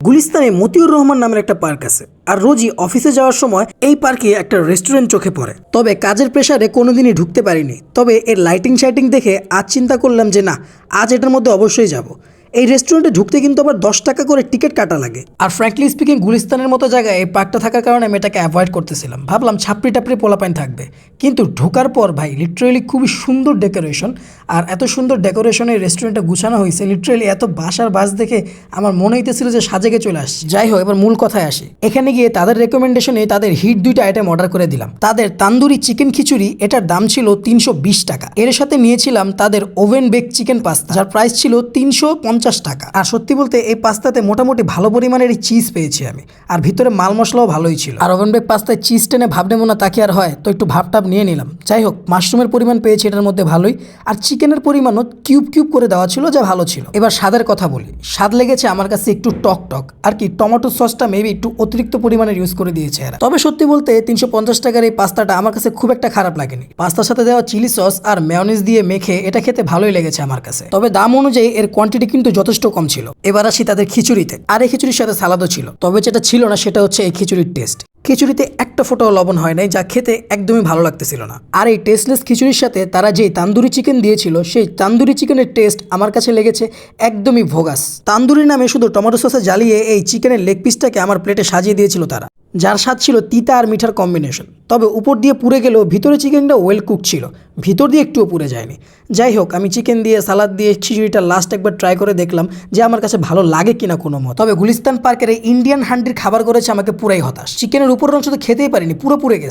গুলিস্তানে মতিউর রহমান নামের একটা পার্ক আছে, আর রোজই অফিসে যাওয়ার সময় এই পার্কে একটা রেস্টুরেন্ট চোখে পড়ে। তবে কাজের প্রেশারে কোনোদিনই ঢুকতে পারিনি। তবে এর লাইটিং শাইটিং দেখে আজ চিন্তা করলাম যে না, আজ এটার মধ্যে অবশ্যই যাব। এই রেস্টুরেন্টে ঢুকতে কিন্তু আবার দশ টাকা করে টিকিট কাটা লাগে। আর ফ্র্যাঙ্কলি স্পিকিং গুলিস্তানের মতো জায়গায় এই পার্কটা থাকার কারণে আমি এটাকে অ্যাভয়েড করতেছিলাম। ভাবলাম ছাপড়ি টাপড়ি পোলাপাইন থাকবে। কিন্তু ঢোকার পর ভাই লিটারেলি খুবই সুন্দর ডেকোরেশন আর এত সুন্দর ডেকোরেশনে রেস্টুরেন্টটা গুছানো হয়েছে। লিটারেলি এত বাসার বাস দেখে আমার মনে হইতেছিল যে সাজেকে চলে আসছি। যাই হোক, এবার মূল কথায় আসি। এখানে গিয়ে তাদের রেকমেন্ডেশনে তাদের হিট দুইটা আইটেম অর্ডার করে দিলাম। তাদের তান্দুরি চিকেন খিচুড়ি, এটার দাম ছিল তিনশো বিশ টাকা। এর সাথে নিয়েছিলাম তাদের ওভেন বেক চিকেন পাস্তা যার প্রাইস ছিল তিনশো পঞ্চাশ টাকা। আর সত্যি বলতে এই পাস্তাতে মোটামুটি ভালো পরিমাণের চিজ পেয়েছি আমি। আর ভিতরে মাল মশলাও ভালোই ছিল। আর ওভেন বেক পাস্তায় চিজ টেনে ভাব নেব না তাকে আর হয়? তো একটু ভাবটাপ নিয়ে নিলাম। যাই হোক মাশরুমের পরিমাণ পেয়েছি এটার মধ্যে ভালোই। আর চিকেনের পরিমাণও কিউব কিউব করে দেওয়া ছিল যা ভালো ছিল। এবার স্বাদের কথা বলি। স্বাদ লেগেছে আমার কাছে একটু টক টক। আর কি, টমেটো সসটা মেবি একটু অতিরিক্ত পরিমাণের ইউজ করে দিয়েছে এরা। তবে সত্যি বলতে তিনশো পঞ্চাশ টাকার এই পাস্তাটা আমার কাছে খুব একটা খারাপ লাগেনি। পাস্তার সাথে দেওয়া চিলি সস আর মেয়নিজ দিয়ে মেখে এটা খেতে ভালোই লেগেছে আমার কাছে। তবে দাম অনুযায়ী এর কোয়ান্টিটি কিন্তু যথেষ্ট কম ছিল। এবার আসি তাদের খিচুড়িতে। আর এই খিচুড়ির সাথে সালাদও ছিল। তবে যেটা ছিল না, সেটা হচ্ছে এই খিচুড়ির টেস্ট খিচুড়িতে একটা ফোটাও লবণ হয় নাই, যা খেতে একদমই ভালো লাগতেছিল না। আর এই টেস্টলেস খিচুড়ির সাথে তারা যেই তান্দুরি চিকেন দিয়েছিল, সেই তান্দুরি চিকেনের টেস্ট আমার কাছে লেগেছে একদমই ভোগাস। তান্দুরি নামে শুধু টমেটো সসে জ্বালিয়ে এই চিকেনের লেগ পিসটাকে আমার প্লেটে সাজিয়ে দিয়েছিল তারা। যার স্বাদ ছিল তিতা আর মিঠার কম্বিনেশন তবে উপর দিয়ে পুড়ে গেলেও ভিতরে চিকেনটা ওয়েল কুক ছিল। ভিতর দিয়ে একটুও পুড়ে যায়নি। যাই হোক, আমি চিকেন দিয়ে সালাদ দিয়ে খিচুড়িটা লাস্ট একবার ট্রাই করে দেখলাম যে আমার কাছে ভালো লাগে কিনা কোনো মত। তবে গুলিস্তান পার্কের এই ইন্ডিয়ান হান্ডির খাবার করেছে আমাকে পুরাই হতাশ। চিকেনের উপর অংশ তো খেতেই পারিনি, পুরো পুড়ে গেছে।